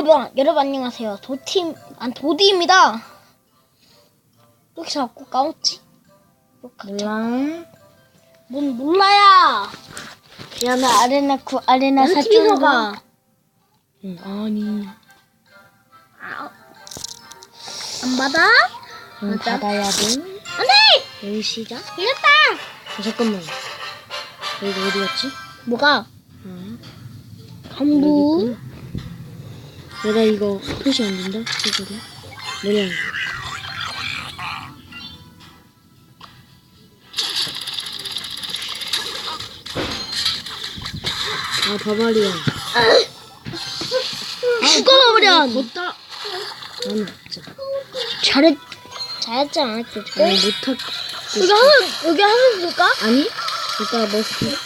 여러분, 여러분 안녕하세요. 도팀, 안 도디입니다. 이렇게 자꾸 까먹지? 몰라. 뭔 몰라야. 야, 나 아레나 구 아레나 거. 가. 응, 아니. 안 받아? 응, 맞아. 받아야 돼. 안 돼! 여기 시작. 어, 잠깐만. 여기 어디 갔지? 뭐가? 아, 한부. 내가 이거 표시 안 된다? 이거를. 뭐냐. 아, 바바리야. 죽어버려! 걷다. 아니, 진짜. 잘했, 잘했지 않았지? 아니, 못할. 여기 하면, 여기 하면 될까? 아니? 이따 머스키.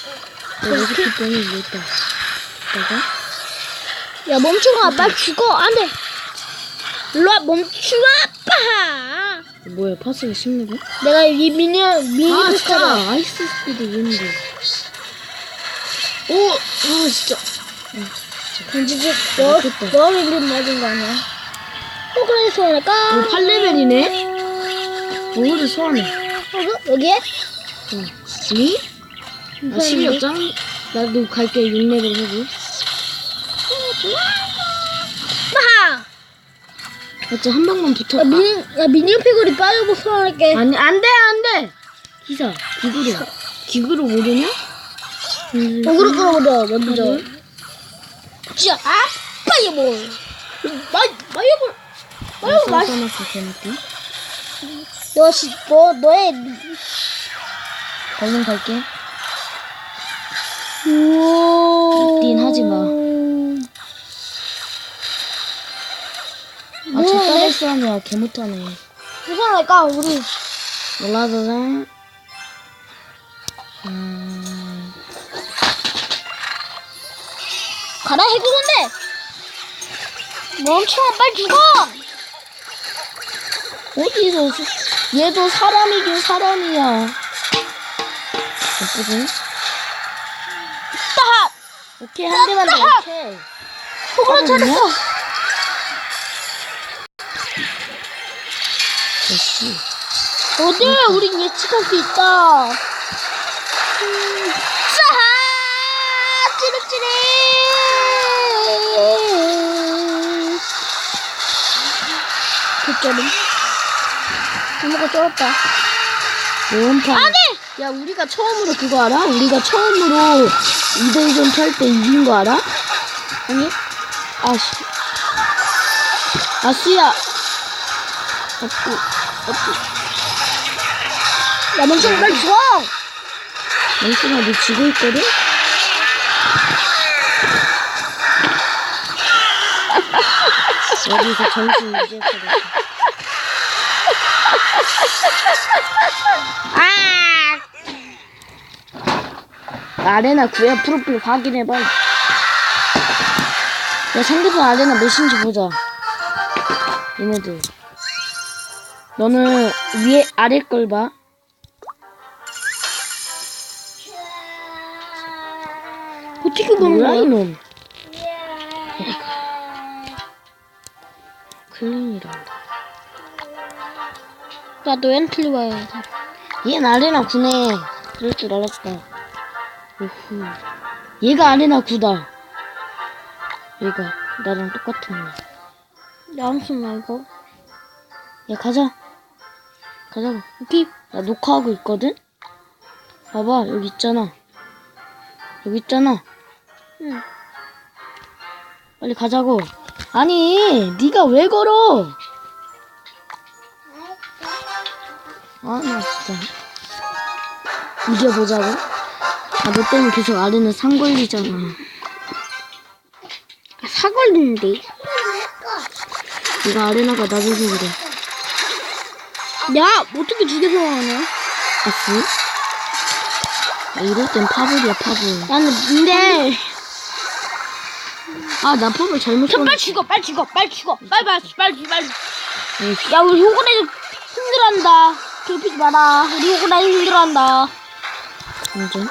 내 머스키 때문에 못다. 내가? 야, 멈춰가. 빨리 죽어. 안 돼. 일로 와, 멈추마, 아빠! 뭐야, 파스가 16분? 내가 이 미니, 미니 아. 진짜. 아이스 스피드 있는데. 오! 아, 진짜. 던지지, 아, 너, 됐다. 너 이름 맞은 거 아니야? 어, 그래서 할까? 오, 8레벨이네? 오늘을 소환해. 어, 여기에? 응. 아니? 아, 12였잖아? 나도 갈게 6레벨 하고. 빠! 어째 한 방만 붙어. 야, 미니, 야, 미니피글이 빠지고 소환할게. 아니, 안 돼, 안 돼! 기사, 기구로. 기구로 모르냐? 음, 어그로 끌어버려, 먼저. 진짜, 아빠, 얘 뭐. 마, 마이볼. 마이볼 맛 써놨어, 재밌게. 너, 시, 너, 너의. 얼른 갈게. 우와. 닌 하지 마. 싸움이야. 개 못하네. 누가 할까, 우리. 몰라도 돼. 음, 가라, 해구건데! 멈춰, 빨리 죽어! 어디서, 수- 얘도 사람이긴 사람이야. 예쁘지? 따! 오케이, 한 대만 더, 따! 오케이. 있냐? 찾았어! 역시. 어디? 우린 예측할 수 있다. 음, 싸하! 찌릿찌릿! 굿절임. 이모가 쩔었다. 매운탕. 안 돼! 야, 우리가 처음으로 그거 알아? 우리가 처음으로 2대2전 탈 때 이긴 거 알아? 아니? 아, 씨. 아, 수야. 어뿌, 어뿌. 야, 멈춰, 빨리 죽어! 맹순아, 너 지고 있거든? 여기서 정신 이제. 아! 아레나 구야 프로필 확인해봐. 야, 상대편 아레나 몇인지 보자. 얘네들. 너는 위에, 아래 걸 봐. 뭐야, 거야? 이놈. 클린이란다. 나도 엔틀리 와야 돼. 얘는 아레나 구네. 그럴 줄 알았다. 오후. 얘가 아레나 구다. 얘가 나랑 똑같은 애. 야, 암수 나 이거. 야 가자. 가자고. 오케이. 나 녹화하고 있거든. 봐봐 여기 있잖아. 여기 있잖아. 응. 빨리 가자고. 아니 네가 왜 걸어? 아 나 진짜 이겨보자고. 아 너 때문에 계속 아래는 상 걸리잖아. 사 걸리는데. 네가 아레나가 낮아서 그래. 야, 어떻게 두개 소환하냐? 아씨? 아, 이럴 땐 파블이야 파블. 나는 근데 아나 파블 잘못 저썼 빨리 죽어, 빨리 죽어, 빨리 죽어, 빨리 빨리 빨리 빨리. 야, 우리 호구네 힘들어한다. 괴롭히지 마라. 우리 호구네 힘들어한다. 완전.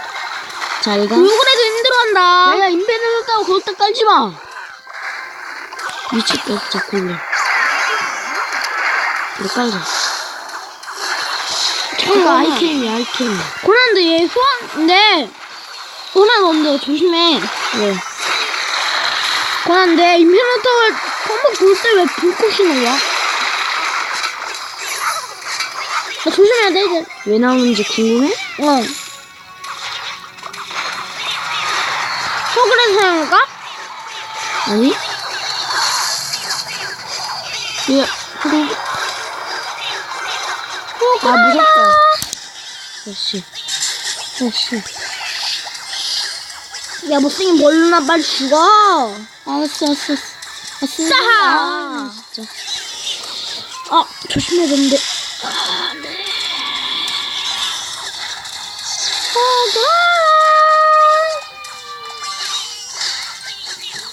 잘 가. 우리 호구네도 힘들어한다. 야 야 인벤을 했다고 거기다 깔지 마. 미쳤겠다, 골렘. 이거 깔자. 이거 아이템이야, 아이템. 고난데 얘 소환, 근데, 고난 언데 조심해. 왜? 고난데 인피니터를 한번 볼 때 왜 불꽃이 나와? 나 조심해야 돼, 이제. 왜 나오는지 궁금해? 어. 소그레 사용할까? 아니? 이거, 그리고, 아, 무섭다. 역시. 역시. 야, 못생긴 멀루나 빨리 죽어. 알았어, 알았어. 알았어. 싸하! 아, 진짜. 아, 조심해야 되는데.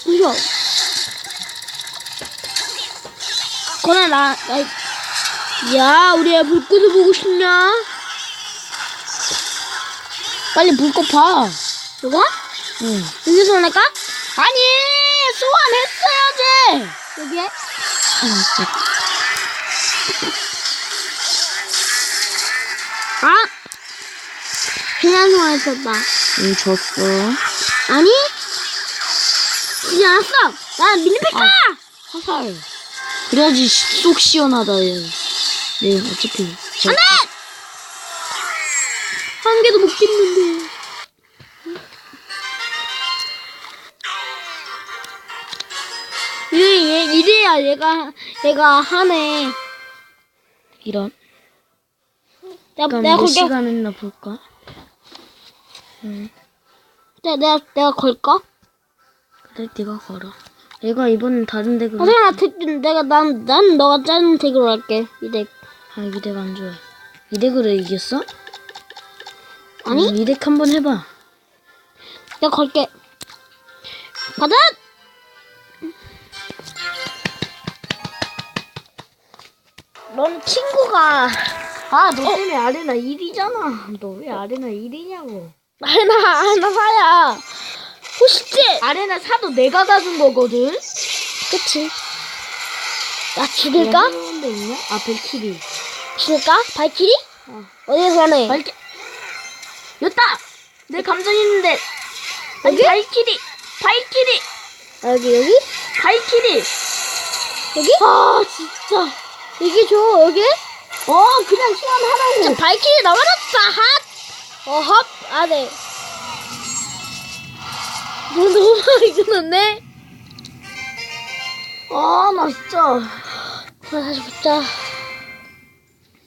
무서워. 거나 나, 나, 야, 우리 애 불꽃을 보고 싶냐? 빨리 불꽃 봐. 이거? 응. 여기서 할까? 아니, 소환 했어야지. 여기에? 아, 진짜. 아! 그냥 소환했었다. 응, 졌어. 아니? 지지 않았어! 나 밀리피카! 아. 화살. 그래야지 시- 속 시원하다, 얘. 네, 어차피. 저- 안 돼! 한 개도 못 찍는데. 얘, 이래야 얘가, 얘가 하네. 이런. 내가, 내가 몇 걸게. 시간 했나 볼까? 응. 내가, 내가, 내가 걸까? 그래, 네가 걸어. 얘가 이번엔 다른 덱으로. 아, 잠깐만, 택, 내가, 난, 난 너가 짜는 덱으로 할게. 이 덱. 아, 이덱 안 좋아. 이 덱으로 이겼어? 아니? 음, 이덱 한번 해봐. 내가 걸게. 가자! 넌 친구가 아, 너 때문에 아레나 1이잖아. 너 왜 아레나 1이냐고. 하나 하나 사야. 호시지. 아레나 사도 내가 가준 거거든? 그치. 야 죽일까? 데 있냐? 아, 백키리. 죽일까? 발키리? 어. 어디서 하네? 발키. 여다! 내 감정 있는데. 아니, 여기? 발키리! 발키리! 여기 여기? 발키리! 여기? 아, 진짜. 여기 줘 여기? 어, 그냥 소환하라고. 자 발키리 나와라 핫. 어헙 아네. 너 너무 많이 끊었네. 아, 나 진짜. 그래 다시 붙자.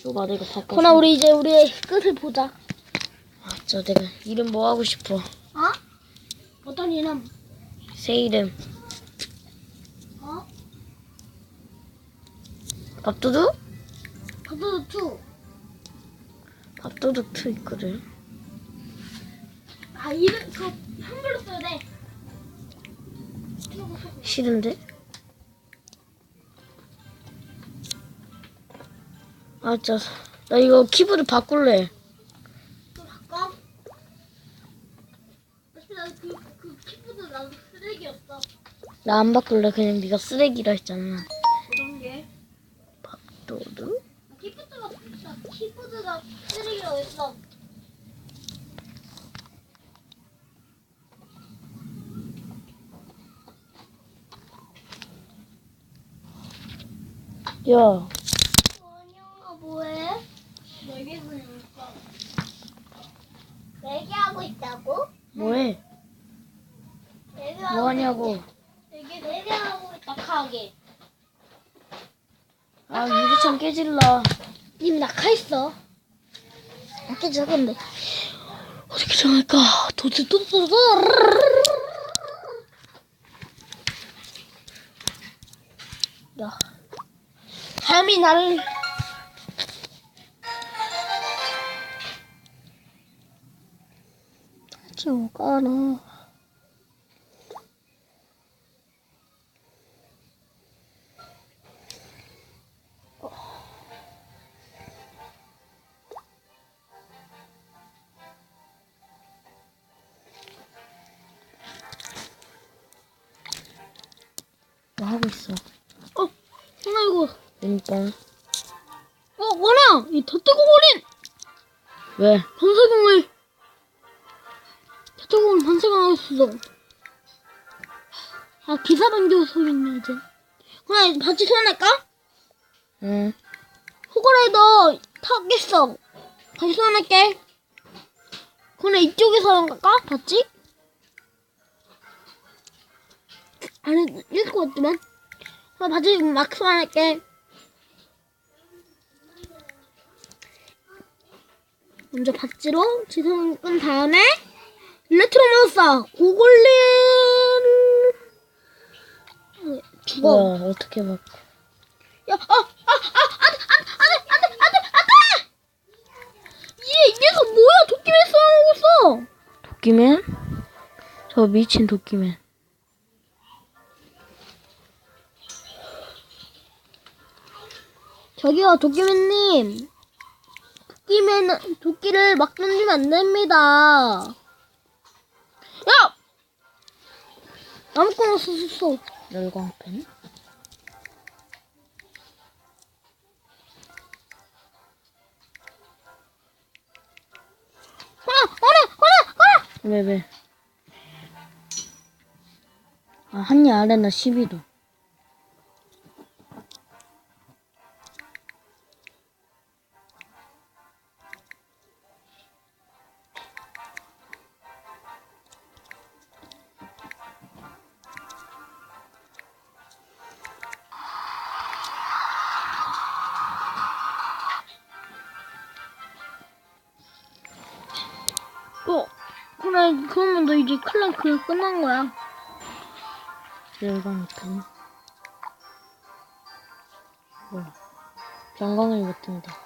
줘봐, 내가 바꿔. 그나 우리 이제 우리의 끝을 보자. 아, 저 내가 이름 뭐 하고 싶어. 어? 어떤 이름? 새 이름. 밥도둑? 가도 투. 밥도둑 2 있거든. 아 이름 그거 한글로 써야 돼. 싫은데? 아, 진짜. 나 이거 키보드 바꿀래. 또 바꿔. 어차피 나 그 그 키보드 나도 쓰레기였어. 나 안 바꿀래. 그냥 네가 쓰레기라 했잖아. 그런 게. 도둑? 키보드가 진짜 키보드가 쓰레기라고 했어. 야, 원영아 뭐해? 내기고 있어. 내기하고 있다고? 뭐해? 내기하고 뭐 하냐고. 내기 내기하고 있다 카게. 아, 유리창 깨질라. 님 낙하 있어. 어떻게 작은데? 어떻게 정할까? 도둑, 도둑, 도둑. 야, 감히 나를 지금 까나. 그러니까 어, 원아! 이 더뜨고버린 왜? 반사공을. 더뜨고는 반사공 했어. 아, 기사 변조 소리네, 이제. 원아, 같이 소환할까? 응. 호그라이더 타겠어. 같이 소환할게. 그럼 이쪽에서 갈까? 봤지? 아니, 것 같지만. 그럼 바지 막 소환할게. 먼저 바지로 지성 끈 다음에 일렉트로 마우스 고골린 죽어. 뭐야 어떻게 막? 야, 아, 아, 아, 안 돼, 안 돼, 안 돼, 안 돼, 안 돼, 안 돼! 얘, 얘가 뭐야? 도끼맨 싸우고 있어! 도끼맨? 저 미친 도끼맨. 저기요, 도끼맨님. 도끼맨, 도끼를 막 던지면 안 됩니다. 야! 아무거나 썼어. 열광펜? 하나, 하나, 하나, 하나! 왜 왜? 아 한이 아레나 12도. 그래, 그러면 너 이제 클랑 그냥 끝난 거야. 열광펜. 뭐야? 전광을 못한다.